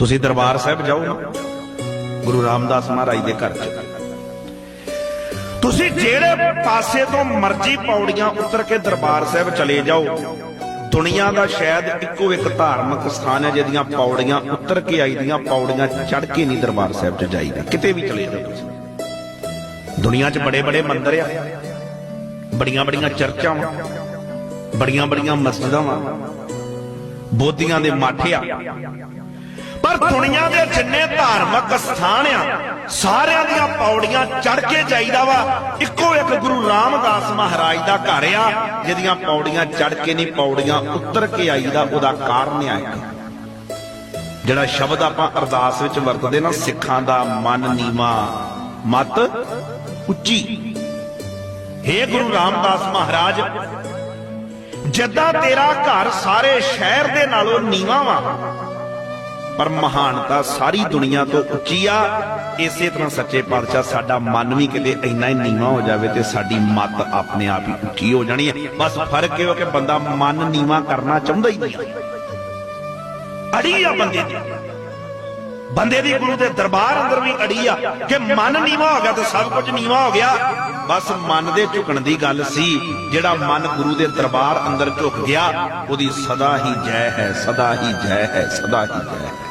ਤੁਸੀਂ ਦਰਬਾਰ ਸਾਹਿਬ ਜਾਓ। ਨਾ ਗੁਰੂ ਰਾਮਦਾਸ ਮਹਾਰਾਜ ਦੇ ਘਰ 'ਚ। ਤੁਸੀਂ ਜਿਹੜੇ ਪਾਸੇ ਤੋਂ ਮਰਜ਼ੀ ਪੌੜੀਆਂ ਉਤਰ ਕੇ ਦਰਬਾਰ ਸਾਹਿਬ ਚਲੇ ਜਾਓ, ਦੁਨੀਆ ਦਾ ਸ਼ਾਇਦ ਇੱਕੋ ਇੱਕ ਧਾਰਮਿਕ ਸਥਾਨ ਹੈ ਜਿਹਦੀਆਂ ਪੌੜੀਆਂ ਉਤਰ ਕੇ ਆਈਦੀਆਂ, ਪੌੜੀਆਂ ਚੜ ਕੇ ਨਹੀਂ ਦਰਬਾਰ ਸਾਹਿਬ 'ਚ ਜਾਈਦਾ। ਕਿਤੇ ਵੀ ਚਲੇ ਜਾਓ ਤੁਸੀਂ। ਦੁਨੀਆ 'ਚ ਬੜੇ ਬੜੇ ਮੰਦਿਰ ਆ। ਬੜੀਆਂ ਬੜੀਆਂ ਚਰਚਾਂ ਵਾ। ਬੜੀਆਂ ਬੜੀਆਂ ਮਸਜਿਦਾਂ ਵਾ। ਬੋਧੀਆਂ ਦੇ ਮਾਠੇ ਆ। ਪਰ ਦੁਨੀਆ ਦੇ ਜਿੰਨੇ ਧਾਰਮਿਕ ਸਥਾਨ ਆ, ਸਾਰਿਆਂ ਦੀਆਂ ਪੌੜੀਆਂ ਚੜ ਕੇ ਜਾਈਦਾ ਵਾ। ਇੱਕੋ ਇੱਕ ਗੁਰੂ ਰਾਮਦਾਸ ਮਹਾਰਾਜ ਦਾ ਘਰ ਆ, ਜਿਹਦੀਆਂ ਪੌੜੀਆਂ ਚੜ ਕੇ ਨਹੀਂ, ਪੌੜੀਆਂ ਉੱਤਰ ਕੇ ਆਈਦਾ, ਉਹਦਾ ਕਾਰਨ ਆ। ਜਿਹੜਾ ਸ਼ਬਦ ਆਪਾਂ ਅਰਦਾਸ ਵਿੱਚ ਵਰਤਦੇ ਨਾ, ਸਿੱਖਾਂ ਦਾ ਮਨ ਨੀਵਾ, ਮਤ ਉੱਚੀ। ਹੇ ਗੁਰੂ ਰਾਮਦਾਸ ਮਹਾਰਾਜ, ਜਿੱਦਾਂ ਤੇਰਾ ਘਰ ਸਾਰੇ ਸ਼ਹਿਰ ਦੇ ਨਾਲੋਂ ਨੀਵਾ ਵਾ ਪਰ ਮਹਾਨਤਾ ਸਾਰੀ ਦੁਨੀਆ ਤੋਂ ਉੱਚੀ ਆ। ਇਸੇ ਤਰ੍ਹਾਂ ਸੱਚੇ ਪਾਤਸ਼ਾਹ ਸਾਡਾ ਮਨ ਵੀ ਕਿਤੇ ਇੰਨਾ ਹੀ ਨੀਵਾ ਹੋ ਜਾਵੇ ਤੇ ਸਾਡੀ ਮੱਤ ਆਪਣੇ ਆਪ ਹੀ ਉੱਚੀ ਹੋ ਜਾਣੀ ਹੈ ਬਸ ਫ਼ਰਕ ਇਹ ਹੋ ਕਿ ਬੰਦਾ ਮਨ ਨੀਵਾ ਕਰਨਾ ਚਾਹੁੰਦਾ ਹੀ ਨਹੀਂ। ਅੜੀ ਆ ਬੰਦੇ ਦੀ। ਬੰਦੇ ਦੀ ਗੁਰੂ ਦੇ ਦਰਬਾਰ ਅੰਦਰ ਵੀ ਅੜੀ ਆ ਕਿ ਮਨ ਨੀਵਾ ਹੋ ਗਿਆ ਤੇ ਸਭ ਕੁਝ ਨੀਵਾ ਹੋ ਗਿਆ। ਬਸ ਮਨ ਦੇ ਝੁਕਣ ਦੀ ਗੱਲ ਸੀ, ਜਿਹੜਾ ਮਨ ਗੁਰੂ ਦੇ ਦਰਬਾਰ ਅੰਦਰ ਝੁਕ ਗਿਆ, ਉਹਦੀ ਸਦਾ ਹੀ ਜੈ ਹੈ, ਸਦਾ ਹੀ ਜੈ ਹੈ, ਸਦਾ ਹੀ ਜੈ ਹੈ।